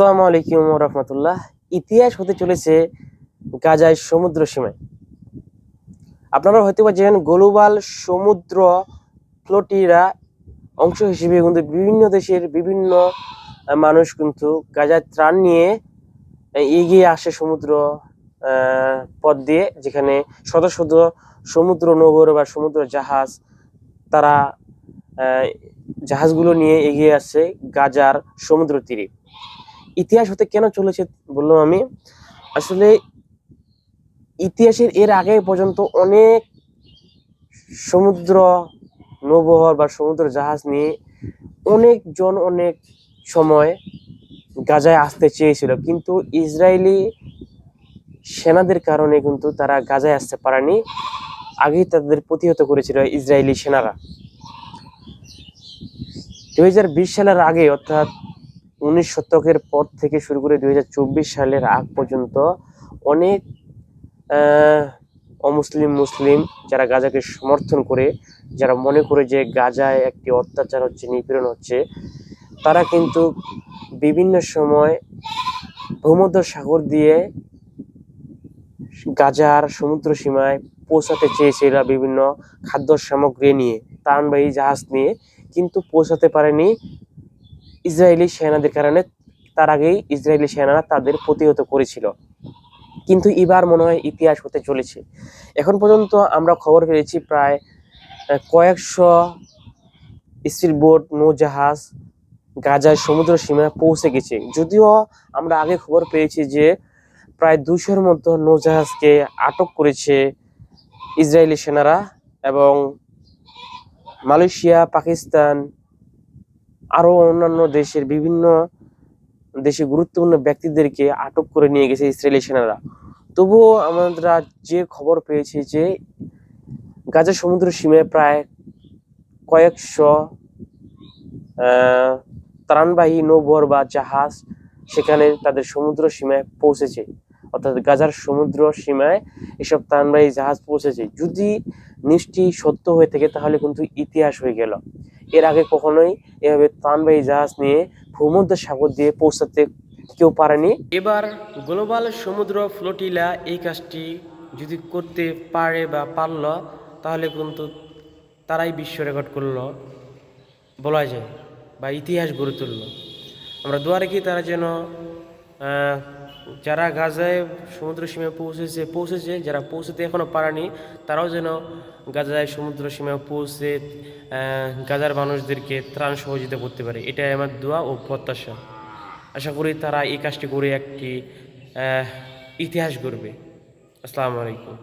আসসালামু আলাইকুম রহমতুল্লাহ। ইতিহাস হতে চলেছে গাজায় সমুদ্র সীমায়। আপনারা হয়তো পারছেন গ্লোবাল সমুদ্র ফ্লোটিরা অংশ হিসেবে কিন্তু বিভিন্ন দেশের বিভিন্ন মানুষ কিন্তু গাজায় ত্রাণ নিয়ে এগিয়ে আসে সমুদ্র পথ দিয়ে, যেখানে শত শত সমুদ্র নগর বা সমুদ্র জাহাজ তারা জাহাজগুলো নিয়ে এগিয়ে আসছে গাজার সমুদ্র তীরে। ইতিহাস হতে কেন চলেছে বললাম আমি? আসলে ইতিহাসের এর আগে পর্যন্ত অনেক সমুদ্র, নৌবহর বা সমুদ্র জাহাজ নিয়ে অনেকজন অনেক সময় গাজায় আসতে চেয়েছিল। কিন্তু ইসরায়েলি সেনাদের কারণে কিন্তু তারা গাজায় আসতে পারেনি। আগেই তাদের প্রতিহত করেছিল ইসরায়েলি সেনারা। দুই হাজার বিশ সালের আগে অর্থাৎ উনিশ শতকের পর থেকে শুরু করে দুই হাজার চব্বিশ সালের আগ পর্যন্ত অনেক অমুসলিম মুসলিম যারা গাজাকে সমর্থন করে, যারা মনে করে যে গাজায় একটি অত্যাচার হচ্ছে, নিপীড়ন হচ্ছে, তারা কিন্তু বিভিন্ন সময় ভূমধ্য সাগর দিয়ে গাজার সমুদ্র সীমায় পৌঁছাতে চেয়েছিল বিভিন্ন খাদ্য সামগ্রী নিয়ে ত্রাণবাহী জাহাজ নিয়ে, কিন্তু পৌঁছাতে পারেনি ইসরায়েলি সেনাদের কারণে তার আগেই ইসরায়েলি সেনারা তাদের প্রতিহত করেছিল। কিন্তু এবার মনে হয় ইতিহাস হতে চলেছে। এখন পর্যন্ত আমরা খবর পেয়েছি প্রায় কয়েকশো স্পিড বোট, নৌজাহাজ গাজায় সমুদ্র সীমায় পৌঁছে গেছে। যদিও আমরা আগে খবর পেয়েছি যে প্রায় দুশোর মতো নৌজাহাজকে আটক করেছে ইসরায়েলি সেনারা এবং মালয়েশিয়া, পাকিস্তান আরও অন্যান্য দেশের বিভিন্ন দেশে গুরুত্বপূর্ণ ব্যক্তিদেরকে আটক করে নিয়ে গেছে ইসরায়েলি সেনারা। তবুও আমরা যে খবর পেয়েছি যে গাজা সমুদ্র সীমায় প্রায় কয়েকশো ত্রাণবাহী নৌবহর বা জাহাজ সেখানে তাদের সমুদ্র সীমায় পৌঁছেছে। অর্থাৎ গাজার সমুদ্র সীমায় এসব ত্রাণবাহী জাহাজ পৌঁছেছে। যদি নিশ্চয়ই সত্য হয়ে থাকে, তাহলে কিন্তু ইতিহাস হয়ে গেল। এর আগে কখনোই এভাবে ত্রাণবাহী জাহাজ নিয়ে ভূমধ্য সাগর দিয়ে পৌঁছাতে কেউ পারেনি। এবার গ্লোবাল সমুদ্র ফ্লোটিলা এই কাজটি যদি করতে পারে বা পারল, তাহলে কিন্তু তারাই বিশ্ব রেকর্ড করল, বলা যায়, বা ইতিহাস গড়ে তুলল। আমরা দোয়া রাখি তারা যেন যারা গাজায় সমুদ্র সীমায় পৌঁছেছে পৌঁছেছে, যারা পৌঁছতে এখনও পারেনি, তারাও যেন গাজায় সমুদ্র সীমায় পৌঁছে গাজার মানুষদেরকে ত্রাণ সহযোগিতা করতে পারে। এটাই আমার দোয়া ও প্রত্যাশা। আশা করি তারা এই কাজটি করে একটি ইতিহাস গড়বে। আসসালামু আলাইকুম।